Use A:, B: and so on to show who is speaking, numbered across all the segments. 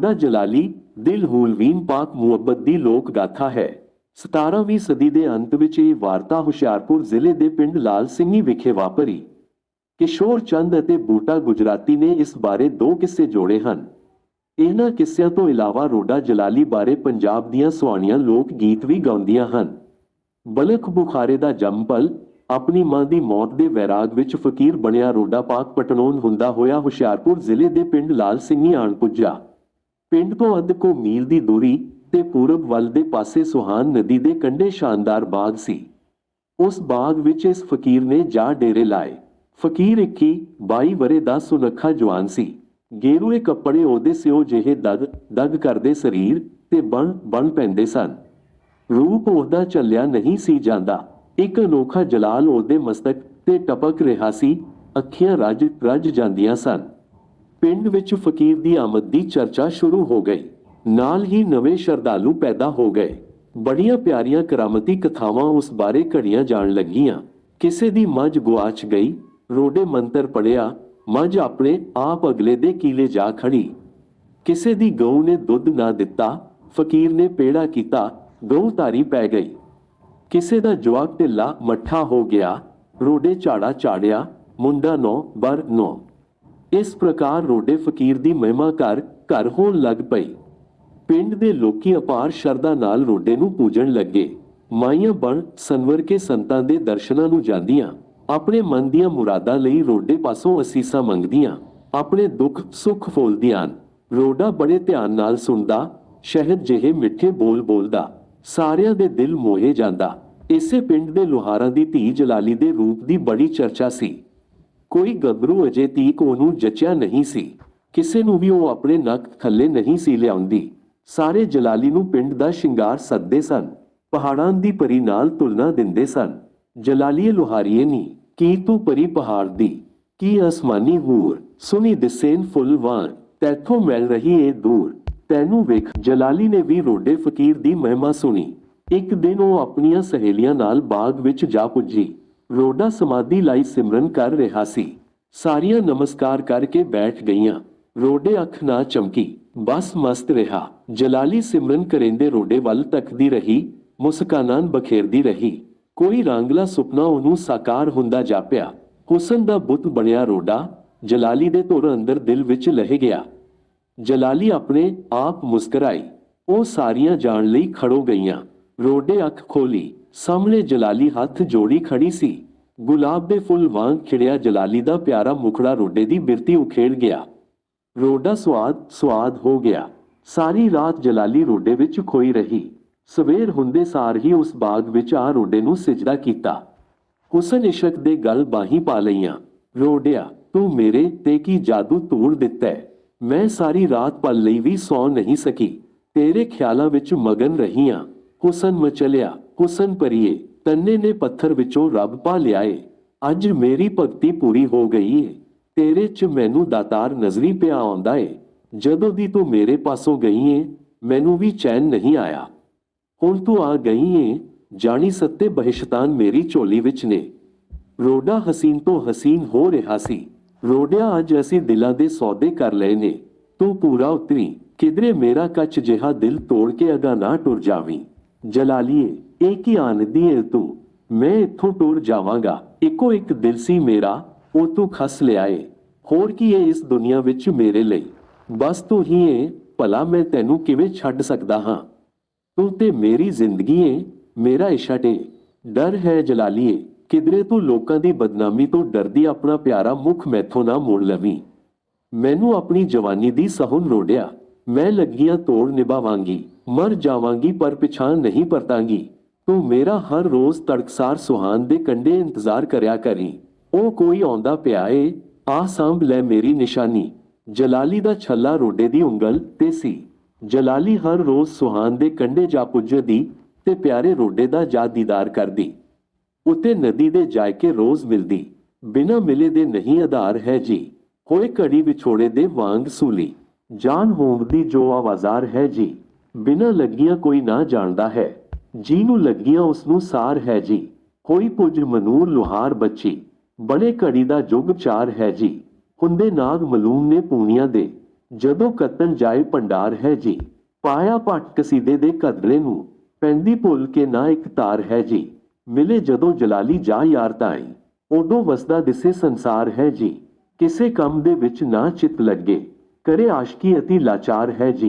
A: ਟੋਡਾ ਜਲਾਲੀ ਦਿਲ ਹੂਲਵੀਨ ਪਾਕ ਮੁਹੱਬਤ ਦੀ ਲੋਕ ਗਾਥਾ ਹੈ 17ਵੀਂ ਸਦੀ ਦੇ ਅੰਤ ਵਿੱਚ ਇਹ ਵਾਰਤਾ ਹੁਸ਼ਿਆਰਪੁਰ ਜ਼ਿਲ੍ਹੇ ਦੇ ਪਿੰਡ ਲਾਲ ਸਿੰਘੀ ਵਿਖੇ ਵਾਪਰੀ ਕਿਸ਼ੋਰ ਚੰਦ ਅਤੇ ਬੂਟਾ ਗੁਜਰਾਤੀ ਨੇ ਇਸ ਬਾਰੇ ਦੋ ਕਿੱਸੇ ਜੋੜੇ ਹਨ ਇਹਨਾਂ ਕਿੱਸਿਆਂ ਤੋਂ ਇਲਾਵਾ ਰੋਡਾ ਜਲਾਲੀ ਬਾਰੇ ਪੰਜਾਬ ਦੀਆਂ ਸੁਆਣੀਆਂ ਲੋਕ ਗੀਤ ਵੀ ਗਾਉਂਦੀਆਂ ਹਨ ਬਲਖ ਬੁਖਾਰੇ ਦਾ ਜੰਪਲ ਆਪਣੀ ਮਾਂ ਦੀ ਮੌਤ ਦੇ ਵਿਰਾਗ ਵਿੱਚ ਫਕੀਰ ਬਣਿਆ ਰੋਡਾ ਪਾਕ ਪਟਨੋਂ ਹੁੰਦਾ ਹੋਇਆ ਹੁਸ਼ਿਆਰਪੁਰ ਜ਼ਿਲ੍ਹੇ ਦੇ ਪਿੰਡ ਲਾਲ ਸਿੰਘੀ ਆਣ ਪੁੱਜਾ ਪਿੰਡ ਤੋਂ ਅੱਧ ਕੋ ਮੀਲ ਦੀ ਦੂਰੀ ਤੇ ਪੂਰਬ ਵੱਲ ਦੇ ਪਾਸੇ ਸੁਹਾਨ ਨਦੀ ਦੇ ਕੰਢੇ ਸ਼ਾਨਦਾਰ ਬਾਗ ਸੀ ਉਸ ਬਾਗ ਵਿੱਚ ਇਸ ਫਕੀਰ ਨੇ ਜਾ ਡੇਰੇ ਲਾਏ ਫਕੀਰ ਇੱਕੀ 22 ਬਰੇ ਦਾ ਸੁਨੱਖਾ ਜਵਾਨ ਸੀ ਗੇਰੂਏ ਕੱਪੜੇ ਉਹਦੇ ਸਿਓ ਜਿਹੇ ਦਗ ਦਗ ਕਰਦੇ ਸਰੀਰ ਤੇ ਬਣ ਬਣ ਪੈਂਦੇ ਸਨ ਰੂਪ ਉਹਦਾ ਚੱਲਿਆ ਨਹੀਂ ਸੀ ਜਾਂਦਾ ਇੱਕ ਅਨੋਖਾ ਜਲਾਲ ਉਹਦੇ ਮਸਤਕ ਤੇ ਟਪਕ ਰਿਹਾ ਸੀ ਅੱਖੀਆਂ ਰਾਜ ਰਜ ਜਾਂਦੀਆਂ ਸਨ ਪਿੰਡ ਵਿੱਚ ਫਕੀਰ ਦੀ ਆਮਦ ਦੀ ਚਰਚਾ ਸ਼ੁਰੂ ਹੋ ਗਈ ਨਾਲ ਹੀ ਨਵੇਂ ਸ਼ਰਧਾਲੂ ਪੈਦਾ ਹੋ ਗਏ ਬੜੀਆਂ ਪਿਆਰੀਆਂ ਕਰਾਮਤੀ ਕਥਾਵਾਂ ਉਸ ਬਾਰੇ ਘੜੀਆਂ ਜਾਣ ਲੱਗੀਆਂ ਕਿਸੇ ਦੀ ਮੱਝ ਗੁਆਚ ਗਈ ਰੋਡੇ ਮੰਤਰ ਪੜਿਆ ਮੱਝ ਆਪਣੇ ਆਪ ਅਗਲੇ ਦੇ ਕੀਲੇ ਜਾ ਖੜੀ ਕਿਸੇ ਦੀ ਗਊ ਨੇ ਦੁੱਧ ਨਾ ਦਿੱਤਾ ਫਕੀਰ ਨੇ ਪੇੜਾ ਕੀਤਾ ਗਊ ਧਾਰੀ ਪੈ ਗਈ ਕਿਸੇ ਦਾ ਜਵਾਕ ਢਿੱਲਾ ਮੱਠਾ ਹੋ ਗਿਆ ਰੋਡੇ ਝਾੜਾ ਝਾੜਿਆ ਮੁੰਡਾ ਨੋ ਬਰ ਨੋ ਇਸ ਪ੍ਰਕਾਰ ਰੋਡੇ ਫਕੀਰ ਦੀ ਮਹਿਮਾ ਕਰ ਘਰ ਹੋਣ ਲੱਗ ਪਈ ਪਿੰਡ ਦੇ ਲੋਕੀ ਅਪਾਰ ਸ਼ਰਧਾ ਨਾਲ ਰੋਡੇ ਨੂੰ ਪੂਜਣ ਲੱਗੇ ਮਾਈਆਂ ਬਣ ਸੰਵਰ ਕੇ ਸੰਤਾਂ ਦੇ ਦਰਸ਼ਨਾਂ ਨੂੰ ਜਾਂਦੀਆਂ ਆਪਣੇ ਮਨ ਦੀਆਂ ਮੁਰਾਦਾਂ ਲਈ ਰੋਡੇ ਪਾਸੋਂ ਅਸੀਸਾਂ ਮੰਗਦੀਆਂ ਆਪਣੇ ਦੁੱਖ ਸੁੱਖ ਫੋਲਦੀਆਂ ਰੋਡਾ ਬੜੇ ਧਿਆਨ ਨਾਲ ਸੁਣਦਾ ਸ਼ਹਿਦ ਜਿਹੇ ਮਿੱਠੇ ਬੋਲ ਬੋਲਦਾ ਸਾਰਿਆਂ ਦੇ ਦਿਲ ਮੋਹੇ ਜਾਂਦਾ ਇਸੇ ਪਿੰਡ ਦੇ ਲੋਹਾਰਾਂ ਦੀ ਧੀ ਜਲਾਲੀ ਦੇ ਰੂਪ ਦੀ ਬੜੀ ਚਰਚਾ ਸੀ ਕੋਈ ਗੱਭਰੂ ਅਜੇ ਕੋ ਨੂੰ ਜਚਿਆ ਨਹੀਂ ਸੀ ਕਿਸੇ ਨੂੰ ਵੀ ਉਹ ਆਪਣੇ ਨੱਕ ਥੱਲੇ ਨਹੀਂ ਸੀ ਲਿਆਉਂਦੀ ਸਾਰੇ ਜਲਾਲੀ ਨੂੰ ਪਿੰਡ ਦਾ ਸ਼ਿੰਗਾਰ ਸੱਦੇ ਸਨ ਪਹਾੜਾਂ ਦੀ ਪਰੀ ਨਾਲ ਤੁਲਨਾ ਦਿੰਦੇ ਸਨ ਜਲਾਲੀਏ ਲੋਹਾਰੀਏ ਨੀ ਕੀ ਤੂੰ ਪਰੀ ਪਹਾੜ ਦੀ ਕੀ ਅਸਮਾਨੀ ਹੂਰ ਸੁਣੀ ਦਿਸੇਨ ਫੁੱਲਵਾਂ ਤੈਥੋਂ ਮਿਲ ਰਹੀ ਏ ਦੂਰ ਤੈਨੂੰ ਵੇਖ ਜਲਾਲੀ ਨੇ ਵੀ ਰੋਡੇ ਫਕੀਰ ਦੀ ਮਹਿਮਾ ਸੁਣੀ ਇੱਕ ਦਿਨ ਉਹ ਆਪਣੀਆਂ ਸਹੇਲੀਆਂ ਨਾਲ ਬਾਗ ਵਿੱਚ ਜਾ ਪੁੱਜੀ ਰੋਡਾ ਸਮਾਧੀ ਲਈ ਸਿਮਰਨ ਕਰ ਰਿਹਾ ਸੀ ਸਾਰੀਆਂ ਨਮਸਕਾਰ ਕਰਕੇ ਬੈਠ ਗਈਆਂ ਰੋਡੇ ਅੱਖ ਨਾ ਚਮਕੀ ਬਸ ਮਸਤ ਰਿਹਾ ਜਲਾਲੀ ਸਿਮਰਨ ਕਰਿੰਦੇ ਰੋਡੇ ਵੱਲ ਤੱਕਦੀ ਰਹੀ ਮੁਸਕਾਨਾਂ ਬਖੇਰਦੀ ਰਹੀ ਕੋਈ ਰਾਂਗਲਾ ਸੁਪਨਾ ਉਹਨੂੰ ਸਾਕਾਰ ਹੁੰਦਾ ਜਾਪਿਆ ਹੁਸਨ ਦਾ ਬੁੱਤ ਬਣਿਆ ਰੋਡਾ ਜਲਾਲੀ ਦੇ ਧੁਰ ਅੰਦਰ ਦਿਲ ਵਿੱਚ ਲਹਿ ਗਿਆ ਜਲਾਲੀ ਆਪਣੇ ਆਪ ਮੁਸਕਰਾਈ ਉਹ ਸਾਰੀਆਂ ਜਾਣ ਲਈ ਖੜੋ ਗਈਆਂ ਰੋਡੇ ਅੱਖ ਖੋਲੀ ਸਾਹਮਣੇ ਜਲਾਲੀ ਹੱਥ ਜੋੜੀ ਖੜੀ ਸੀ ਗੁਲਾਬ ਦੇ ਫੁੱਲ ਵਾਂਗ ਖਿੜਿਆ ਜਲਾਲੀ ਦਾ ਪਿਆਰਾ ਮੁਖੜਾ ਰੋਡੇ ਦੀ ਬਿਰਤੀ ਉਖੇੜ ਗਿਆ ਰੋਡਾ ਸਵਾਦ ਸਵਾਦ ਹੋ ਗਿਆ ਸਾਰੀ ਰਾਤ ਜਲਾਲੀ ਰੋਡੇ ਵਿੱਚ ਖੋਈ ਰਹੀ ਸਵੇਰ ਹੁੰਦੇ ਸਾਰ ਹੀ ਉਸ ਬਾਗ ਵਿੱਚ ਆ ਰੋਡੇ ਨੂੰ ਸਜਦਾ ਕੀਤਾ ਹੁਸਨ ਇਸ਼ਕ ਦੇ ਗਲ ਬਾਹੀ ਪਾ ਲਈਆਂ ਰੋਡਿਆ ਤੂੰ ਮੇਰੇ ਤੇ ਕੀ ਜਾਦੂ ਤੋੜ ਦਿੱਤਾ ਮੈਂ ਸਾਰੀ ਰਾਤ ਪਲ ਲਈ ਵੀ ਸੌ ਨਹੀਂ ਸਕੀ ਤੇਰੇ ਖਿਆਲਾਂ ਵਿੱਚ ਮਗਨ ਰਹੀਆਂ ਹੁਸਨ ਮਚਲਿਆ ਹੁਸਨ ਪਰੀਏ ਤੰਨੇ ਨੇ ਪੱਥਰ ਵਿੱਚੋਂ ਰੱਬ ਪਾ ਲਿਆਏ ਅੱਜ ਮੇਰੀ ਭਗਤੀ ਪੂਰੀ ਹੋ ਗਈ ਏ ਤੇਰੇ 'ਚ ਮੈਨੂੰ ਦਾਤਾਰ ਨਜ਼ਰੀ ਪਿਆ ਆਉਂਦਾ ਏ ਜਦੋਂ ਦੀ ਤੂੰ ਮੇਰੇ ਪਾਸੋਂ ਗਈ ਏ ਮੈਨੂੰ ਵੀ ਚੈਨ ਨਹੀਂ ਆਇਆ ਹੁਣ ਤੂੰ ਆ ਗਈ ਏ ਜਾਣੀ ਸੱਤੇ ਬਹਿਸ਼ਤਾਨ ਮੇਰੀ ਝੋਲੀ ਵਿੱਚ ਨੇ ਰੋਡਾ ਹਸੀਨ ਤੋਂ ਹਸੀਨ ਹੋ ਰਿਹਾ ਸੀ ਰੋਡਿਆ ਅੱਜ ਅਸੀਂ ਦਿਲਾਂ ਦੇ ਸੌਦੇ ਕਰ ਲਏ ਨੇ ਤੂੰ ਪੂਰਾ ਉਤਰੀ ਕਿਦਰੇ ਮੇਰਾ ਕੱਚ ਜਿਹਾ ਦਿਲ ਤੋੜ ਕੇ ਅਗਾ ਨਾ ਟੁਰ ਜਾਵੀਂ ਜਲਾਲੀਏ ਇਹ ਕੀ ਆਨਦੀ ਤੂੰ ਮੈਂ ਇਥੋਂ ਟੁਰ ਜਾਵਾਂਗਾ ਇੱਕੋ ਇੱਕ ਦਿਲ ਸੀ ਮੇਰਾ ਉਹ ਤੂੰ ਖਸ ਲਿਆਏ ਹੋਰ ਕੀ ਇਹ ਇਸ ਦੁਨੀਆ ਵਿੱਚ ਮੇਰੇ ਲਈ ਬਸ ਤੂੰ ਹੀ ਏ ਭਲਾ ਮੈਂ ਤੈਨੂੰ ਕਿਵੇਂ ਛੱਡ ਸਕਦਾ ਹਾਂ ਤੂੰ ਤੇ ਮੇਰੀ ਜ਼ਿੰਦਗੀ ਏ ਮੇਰਾ ਇਸ਼ਟ ਡਰ ਹੈ ਜਲਾਲੀਏ ਕਿਦਰੇ ਤੂੰ ਲੋਕਾਂ ਦੀ ਬਦਨਾਮੀ ਤੋਂ ਡਰਦੀ ਆਪਣਾ ਪਿਆਰਾ ਮੁਖ ਮੈਥੋਂ ਨਾ ਮੋੜ ਲਵੀਂ ਮੈਨੂੰ ਆਪਣੀ ਜਵਾਨੀ ਦੀ ਸਹੁਨ ਰੋੜਿਆ ਮੈਂ ਲੱਗੀਆਂ ਤੋੜ ਨਿਭਾਵਾਂਗੀ ਮਰ ਜਾਵਾਂਗੀ ਪਰ ਪਛਾਣ ਨਹੀਂ ਪਰਤਾਂਗੀ ਤੂੰ ਮੇਰਾ ਹਰ ਰੋਜ਼ ਤੜਕਸਾਰ ਸੁਹਾਨ ਦੇ ਕੰਡੇ ਇੰਤਜ਼ਾਰ ਕਰਿਆ ਕਰੀ ਉਹ ਕੋਈ ਆਉਂਦਾ ਪਿਆਏ ਆ ਸੰਭ ਲੈ ਮੇਰੀ ਨਿਸ਼ਾਨੀ ਜਲਾਲੀ ਦਾ ਛੱਲਾ ਰੋਡੇ ਦੀ ਉਂਗਲ ਤੇ ਸੀ ਜਲਾਲੀ ਹਰ ਰੋਜ਼ ਸੁਹਾਨ ਦੇ ਕੰਡੇ ਜਾ ਪੁੱਜਦੀ ਤੇ ਪਿਆਰੇ ਰੋਡੇ ਦਾ ਜਾ ਦੀਦਾਰ ਕਰਦੀ ਉਤੇ ਨਦੀ ਦੇ ਜਾ ਕੇ ਰੋਜ਼ ਮਿਲਦੀ ਬਿਨਾ ਮਿਲੇ ਦੇ ਨਹੀਂ ਆਧਾਰ ਹੈ ਜੀ ਹੋਏ ਘੜੀ ਵਿਛੋੜੇ ਦੇ ਵਾਂਗ ਸੂਲੀ ਜਾਨ ਹੋਵਦੀ ਜੋ ਆਵਾਜ਼ਾਰ ਹੈ ਜੀ ਬਿਨਾਂ ਲੱਗੀਆਂ ਕੋਈ ਨਾ ਜਾਣਦਾ ਹੈ ਜੀ ਨੂੰ ਲੱਗੀਆਂ ਉਸ ਨੂੰ ਸਾਰ ਹੈ ਜੀ ਕੋਈ ਪੁੱਜ ਮਨੂਰ ਲੋਹਾਰ ਬੱਚੀ ਬੜੇ ਘੜੀ ਦਾ ਜੁਗ ਚਾਰ ਹੈ ਜੀ ਹੁੰਦੇ ਨਾਗ ਮਲੂਮ ਨੇ ਪੂਣੀਆਂ ਦੇ ਜਦੋਂ ਕਤਨ ਜਾਏ ਭੰਡਾਰ ਹੈ ਜੀ ਪਾਇਆ ਪਟ ਕਸੀਦੇ ਦੇ ਕਦਰੇ ਨੂੰ ਪੈਂਦੀ ਭੁੱਲ ਕੇ ਨਾ ਇੱਕ ਤਾਰ ਹੈ ਜੀ ਮਿਲੇ ਜਦੋਂ ਜਲਾਲੀ ਜਾ ਯਾਰ ਤਾਈ ਉਦੋਂ ਵਸਦਾ ਦਿਸੇ ਸੰਸਾਰ ਹੈ ਜੀ ਕਿਸੇ ਕੰਮ ਦੇ ਵਿੱਚ ਨਾ ਚਿਤ ਲੱਗੇ ਕਰੇ ਆਸ਼ਕੀ ਅਤੀ ਲਾਚਾਰ ਹੈ ਜੀ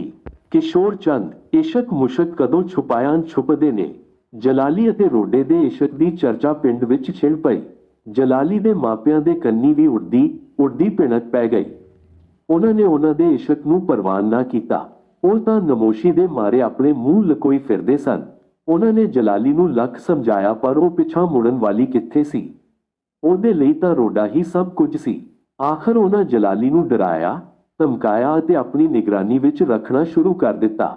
A: ਕਿਸ਼ੋਰ ਚੰਦ ਇਸ਼ਕ ਮੁਸ਼ਕ ਕਦੋਂ ਛੁਪਾਇਆਂ ਛੁਪਦੇ ਨੇ ਜਲਾਲੀ ਅਤੇ ਰੋਡੇ ਦੇ ਇਸ਼ਕ ਦੀ ਚਰਚਾ ਪਿੰਡ ਵਿੱਚ ਛਿੜ ਪਈ ਜਲਾਲੀ ਦੇ ਮਾਪਿਆਂ ਦੇ ਕੰਨੀ ਵੀ ਉੜਦੀ ਉੜਦੀ ਪਿਣਕ ਪੈ ਗਈ ਉਹਨਾਂ ਨੇ ਉਹਨਾਂ ਦੇ ਇਸ਼ਕ ਨੂੰ ਪਰਵਾਨ ਨਾ ਕੀਤਾ ਉਹ ਤਾਂ ਨਮੋਸ਼ੀ ਦੇ ਮਾਰੇ ਆਪਣੇ ਮੂੰਹ ਲਕੋਈ ਫਿਰਦੇ ਸਨ ਉਹਨਾਂ ਨੇ ਜਲਾਲੀ ਨੂੰ ਲੱਖ ਸਮਝਾਇਆ ਪਰ ਉਹ ਪਿਛਾ ਮੁੜਨ ਵਾਲੀ ਕਿੱਥੇ ਸੀ ਉਹਦੇ ਲਈ ਤਾਂ ਰੋਡਾ ਹੀ ਸਭ ਕੁਝ ਸੀ ਆਖਰ ਉਹਨਾਂ ਜਲਾਲੀ ਨੂੰ ਡਰਾਇਆ ਧਮਕਾਇਆ ਤੇ ਆਪਣੀ ਨਿਗਰਾਨੀ ਵਿੱਚ ਰੱਖਣਾ ਸ਼ੁਰੂ ਕਰ ਦਿੱਤਾ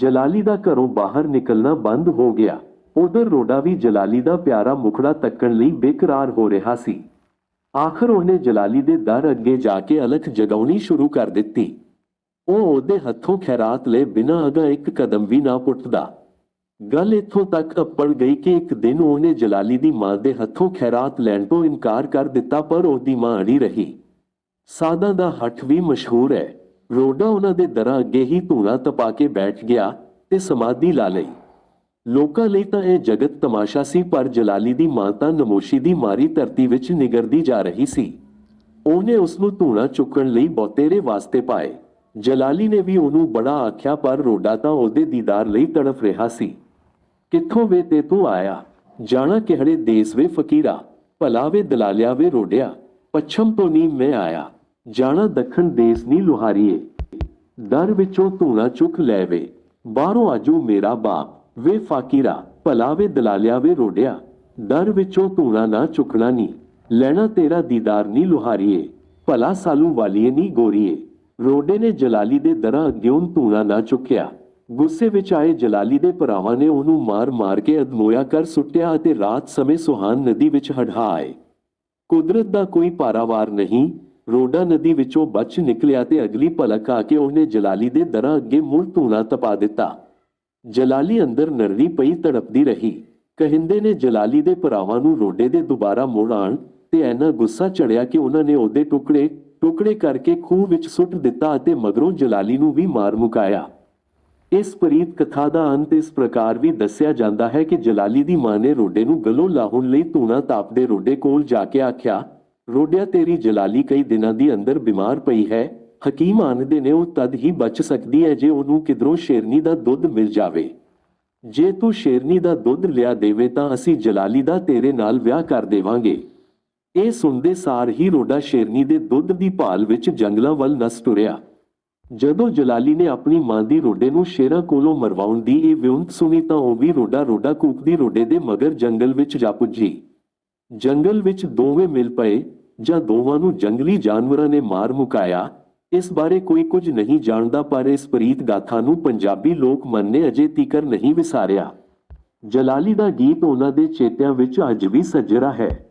A: ਜਲਾਲੀ ਦਾ ਘਰੋਂ ਬਾਹਰ ਨਿਕਲਣਾ ਬੰਦ ਹੋ ਗਿਆ ਉਧਰ ਰੋਡਾ ਵੀ ਜਲਾਲੀ ਦਾ ਪਿਆਰਾ ਮੁਖੜਾ ਤੱਕਣ ਲਈ ਬੇਕਰਾਰ ਹੋ ਰਿਹਾ ਸੀ ਆਖਰ ਉਹਨੇ ਜਲਾਲੀ ਦੇ ਦਰ ਅੱਗੇ ਜਾ ਕੇ ਅਲਖ ਜਗਾਉਣੀ ਸ਼ੁਰੂ ਕਰ ਦਿੱਤੀ ਉਹ ਉਹਦੇ ਹੱਥੋਂ ਖੈਰਾਤ ਲੈ ਬਿਨਾਂ ਅਗਾ ਇੱਕ ਕਦਮ ਵੀ ਨਾ ਪੁੱਟਦਾ ਗੱਲ ਇੱਥੋਂ ਤੱਕ ਅੱਪੜ ਗਈ ਕਿ ਇੱਕ ਦਿਨ ਉਹਨੇ ਜਲਾਲੀ ਦੀ ਮਾਂ ਦੇ ਹੱਥੋਂ ਖੈਰਾਤ ਲੈਣ ਤੋਂ ਇਨਕਾਰ ਕਰ ਦਿੱਤਾ ਪਰ ਉਹਦੀ ਮਾਂ ਅੜੀ ਰਹੀ ਸਾਦਾ ਦਾ ਹੱਠ ਵੀ ਮਸ਼ਹੂਰ ਹੈ ਰੋਡਾ ਉਹਨਾਂ ਦੇ ਦਰਾਂ ਅੱਗੇ ਹੀ ਧੂਣਾ ਤਪਾ ਕੇ ਬੈਠ ਗਿਆ ਤੇ ਸਮਾਧੀ ਲਾ ਲਈ ਲੋਕਾਂ ਲਈ ਤਾਂ ਇਹ ਜਗਤ ਤਮਾਸ਼ਾ ਸੀ ਪਰ ਜਲਾਲੀ ਦੀ ਮਾਤਾ ਨਮੋਸ਼ੀ ਦੀ ਮਾਰੀ ਧਰਤੀ ਵਿੱਚ ਨਿਗਰਦੀ ਜਾ ਰਹੀ ਸੀ ਉਹਨੇ ਉਸ ਨੂੰ ਧੂਣਾ ਚੁੱਕਣ ਲਈ ਬਹੁਤੇਰੇ ਵਾਸਤੇ ਪਾਏ ਜਲਾਲੀ ਨੇ ਵੀ ਉਹਨੂੰ ਬੜਾ ਆਖਿਆ ਪਰ ਰੋਡਾ ਤਾਂ ਉਹਦੇ ਦੀਦਾਰ ਲਈ ਤੜਫ ਰਿਹਾ ਸੀ ਕਿੱਥੋਂ ਵੇ ਤੇ ਤੂੰ ਆਇਆ ਜਾਣਾ ਕਿਹੜੇ ਦੇਸ ਵੇ ਫਕੀਰਾ ਭਲਾ ਵੇ ਦਲਾਲਿਆ ਵੇ ਰੋਡਿਆ ਪੱਛਮ ਤੋਂ ਨਹੀਂ ਮੈਂ ਆਇਆ ਜਾਣਾ ਦੱਖਣ ਦੇਸ ਨੀ ਲੁਹਾਰੀਏ ਦਰ ਵਿੱਚੋਂ ਧੂਣਾ ਚੁੱਕ ਲੈਵੇ ਬਾਹਰੋਂ ਆਜੂ ਮੇਰਾ ਬਾਪ ਵੇ ਫਾਕੀਰਾ ਭਲਾਵੇ ਦਲਾਲਿਆ ਵੇ ਰੋਡਿਆ ਦਰ ਵਿੱਚੋਂ ਧੂਣਾ ਨਾ ਚੁੱਕਣਾ ਨੀ ਲੈਣਾ ਤੇਰਾ ਦੀਦਾਰ ਨੀ ਲੁਹਾਰੀਏ ਭਲਾ ਸਾਲੂ ਵਾਲੀਏ ਨੀ ਗੋਰੀਏ ਰੋਡੇ ਨੇ ਜਲਾਲੀ ਦੇ ਦਰਾਂ ਅਗਿਓਂ ਧੂਣਾ ਨਾ ਚੁੱਕਿਆ ਗੁੱਸੇ ਵਿੱਚ ਆਏ ਜਲਾਲੀ ਦੇ ਭਰਾਵਾਂ ਨੇ ਉਹਨੂੰ ਮਾਰ-ਮਾਰ ਕੇ ਅਦਮੋਇਆ ਕਰ ਸੁੱਟਿਆ ਅਤੇ ਰਾਤ ਸਮੇਂ ਸੁਹਾਨ ਨਦੀ ਵਿੱਚ ਹੜਹਾਏ ਕੁਦਰਤ ਦਾ ਕੋਈ ਪਾਰਾਵਾਰ ਨਹੀਂ ਰੋਡਾ ਨਦੀ ਵਿੱਚੋਂ ਬਚ ਨਿਕਲਿਆ ਤੇ ਅਗਲੀ ਪਲਕ ਆ ਕੇ ਉਹਨੇ ਜਲਾਲੀ ਦੇ ਦਰਾਂ ਅੱਗੇ ਮੁੜ ਧੂਣਾ ਤਪਾ ਦਿੱਤਾ ਜਲਾਲੀ ਅੰਦਰ ਨਰਵੀ ਪਈ ਤੜਪਦੀ ਰਹੀ ਕਹਿੰਦੇ ਨੇ ਜਲਾਲੀ ਦੇ ਭਰਾਵਾਂ ਨੂੰ ਰੋਡੇ ਦੇ ਦੁਬਾਰਾ ਮੋੜ ਆਣ ਤੇ ਐਨਾ ਗੁੱਸਾ ਚੜਿਆ ਕਿ ਉਹਨਾਂ ਨੇ ਉਹਦੇ ਟੁਕੜੇ ਟੁਕੜੇ ਕਰਕੇ ਖੂਹ ਵਿੱਚ ਸੁੱਟ ਦਿੱਤਾ ਅਤੇ ਮਗਰੋਂ ਜਲਾਲੀ ਨੂੰ ਵੀ ਮਾਰ ਮੁਕਾਇਆ ਇਸ ਪ੍ਰੀਤ ਕਥਾ ਦਾ ਅੰਤ ਇਸ ਪ੍ਰਕਾਰ ਵੀ ਦੱਸਿਆ ਜਾਂਦਾ ਹੈ ਕਿ ਜਲਾਲੀ ਦੀ ਮਾਂ ਨੇ ਰੋਡੇ ਨੂੰ ਗਲੋਂ ਲਾਹੁਣ ਲਈ ਧੂਣਾ ਤਾਪਦੇ ਰੋਡੇ ਕੋਲ ਜਾ ਕੇ ਆਖਿਆ ਰੋਡਿਆ ਤੇਰੀ ਜਲਾਲੀ ਕਈ ਦਿਨਾਂ ਦੀ ਅੰਦਰ ਬਿਮਾਰ ਪਈ ਹੈ ਹਕੀਮ ਆਨਦੇ ਨੇ ਉਹ ਤਦ ਹੀ ਬਚ ਸਕਦੀ ਹੈ ਜੇ ਉਹਨੂੰ ਕਿਧਰੋਂ ਸ਼ੇਰਨੀ ਦਾ ਦੁੱਧ ਮਿਲ ਜਾਵੇ ਜੇ ਤੂੰ ਸ਼ੇਰਨੀ ਦਾ ਦੁੱਧ ਲਿਆ ਦੇਵੇ ਤਾਂ ਅਸੀਂ ਜਲਾਲੀ ਦਾ ਤੇਰੇ ਨਾਲ ਵਿਆਹ ਕਰ ਦੇਵਾਂਗੇ ਇਹ ਸੁਣਦੇ ਸਾਰ ਹੀ ਰੋਡਾ ਸ਼ੇਰਨੀ ਦੇ ਦੁੱਧ ਦੀ ਭਾਲ ਵਿੱਚ ਜੰਗਲਾਂ ਵੱਲ ਨਸ ਤੁਰਿਆ ਜਦੋਂ ਜਲਾਲੀ ਨੇ ਆਪਣੀ ਮਾਂ ਦੀ ਰੋਡੇ ਨੂੰ ਸ਼ੇਰਾਂ ਕੋਲੋਂ ਮਰਵਾਉਣ ਦੀ ਇਹ ਵਿਉਂਤ ਸੁਣੀ ਤਾਂ ਉਹ ਵੀ ਰੋਡਾ ਰੋਡਾ ਕੂਕਦੀ ਰੋਡੇ ਦੇ ਮਗਰ ਜੰਗਲ ਵਿੱਚ ਜਾ ਪੁੱਜੀ ਜੰਗਲ ਵਿੱਚ ਦੋਵੇਂ ਮਿਲ ਪਏ ਜਾਂ ਦੋਵਾਂ ਨੂੰ ਜੰਗਲੀ ਜਾਨਵਰਾਂ ਨੇ ਮਾਰ ਮੁਕਾਇਆ ਇਸ ਬਾਰੇ ਕੋਈ ਕੁਝ ਨਹੀਂ ਜਾਣਦਾ ਪਰ ਇਸ ਪ੍ਰੀਤ ਗਾਥਾ ਨੂੰ ਪੰਜਾਬੀ ਲੋਕ ਮਨ ਨੇ ਅਜੇ ਤੀਕਰ ਨਹੀਂ ਵਿਸਾਰਿਆ ਜਲਾਲੀ ਦਾ ਗੀਤ ਉਹਨਾਂ ਦੇ ਚੇਤਿਆਂ ਵਿੱਚ ਅੱਜ ਵੀ ਸੱਜਰਾ ਹੈ